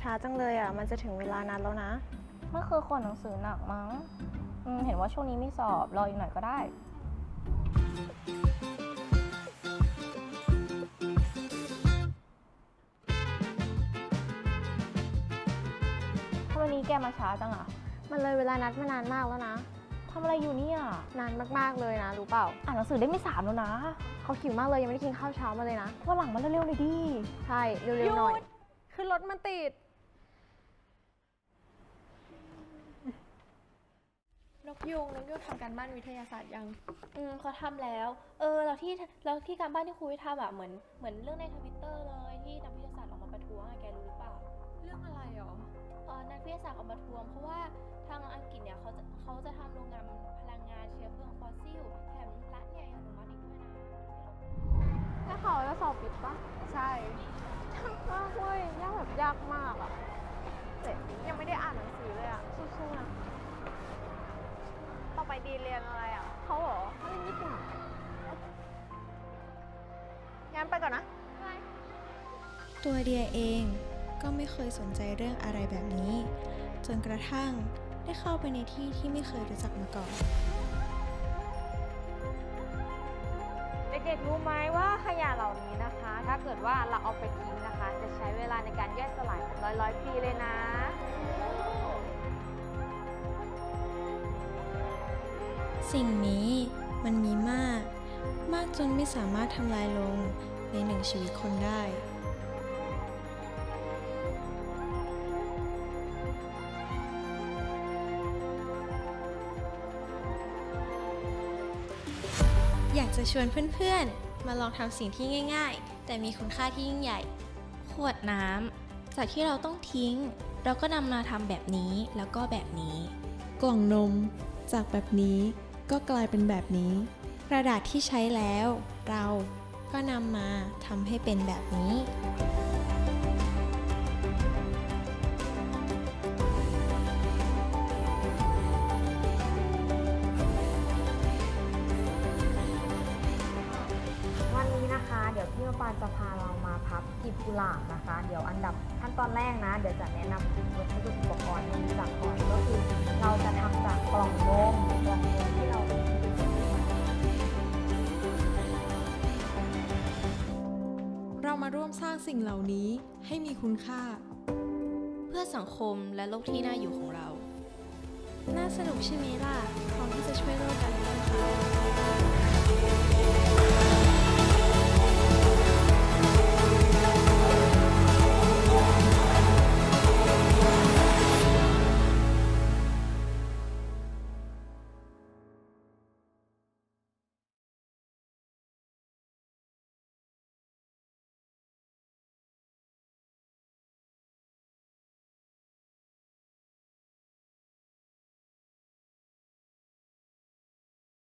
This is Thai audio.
ช้าจังเลยอะ มันจะถึงเวลานัดแล้วนะ เมื่อคือคนหนังสือหนักมั้งอืมเห็นว่าช่วงนี้ไม่สอบ รออีกหน่อยก็ได้ ทำไมนี้แกมาช้าจังอะมันเลยเวลานัดมานานมากแล้วนะ ทำอะไรอยู่เนี่ย นานมากๆเลยนะ รู้เปล่า อ่านหนังสือได้ไม่สามแล้วนะ เขาหิวมากเลยยังไม่ได้กินข้าวเช้ามาเลยนะ วันหลังมาเร็วๆเลยดิ ใช่ เร็วๆหน่อย คือรถมันติด นก ยูงนกยูงทำการบ้านวิทยาศาสตร์ยัง อืมเขาทำแล้ว เออแล้วที่แล้วที่การบ้านที่ครูให้ทำอะเหมือนเหมือนเรื่องในทวิตเตอร์เลยที่นักวิทยาศาสตร์ออกมาประท้วงอะแกรู้หรือเปล่า เรื่องอะไรหรอเอ่อนักวิทยาศาสตร์ออกมาทวงเพราะว่าทางอังกฤษเนี่ยเขาจะเขาจะทำโรงงานพลังงานเชื้อเพลิงฟอสซิลแถมรัฐเนี่ยยังอนุมัติอีกด้วยนะถ้าเขาจะสอบปิดปะใช่ยากมากเว้ยยากแบบยากมากอะแต่ยังไม่ได้อ่านหนังสือเลยอะสู้ๆนะต่อไปดี เรียนอะไรอะเขาเหรอเขาเรียนญี่ปุ่นงั้นไปก่อนนะ ตัวเดียเองก็ไม่เคยสนใจเรื่องอะไรแบบนี้ จนกระทั่งได้เข้าไปในที่ที่ไม่เคยรู้จักมาก่อน เด็กๆรู้ไหมว่าขยะเหล่านี้นะคะ ถ้าเกิดว่าเราเอาไปทิ้งนะคะ จะใช้เวลาในการย่อยสลายเป็นร้อยร้อยๆปีเลยนะ สิ่งนี้มันมีมาก มากจนไม่สามารถทำลายลงในหนึ่งชีวิตคนได้ อยากจะชวนเพื่อนๆ มาลองทำสิ่งที่ง่ายๆ แต่มีคุณค่าที่ยิ่งใหญ่ ขวดน้ำจากที่เราต้องทิ้ง เราก็นำมาทำแบบนี้แล้วก็แบบนี้ กล่องนมจากแบบนี้ ก็กลายเป็นแบบนี้ กระดาษที่ใช้แล้ว เราก็นำมาทำให้เป็นแบบนี้ วันนี้นะคะเดี๋ยวพี่มะปานจะพาเรามาพับกลีบกุหลาบนะคะ เดี๋ยวอันดับขั้นตอนแรกนะ เดี๋ยวจะแนะนำวัสดุอุปกรณ์ที่รู้จักก่อนก็คือ เราจะทำจาก เรามาร่วมสร้างสิ่งเหล่านี้ให้มีคุณค่า เพื่อสังคมและโลกที่น่าอยู่ของเรา น่าสนุกใช่ไหมล่ะพร้อมที่จะช่วยโลกกันไหมคะ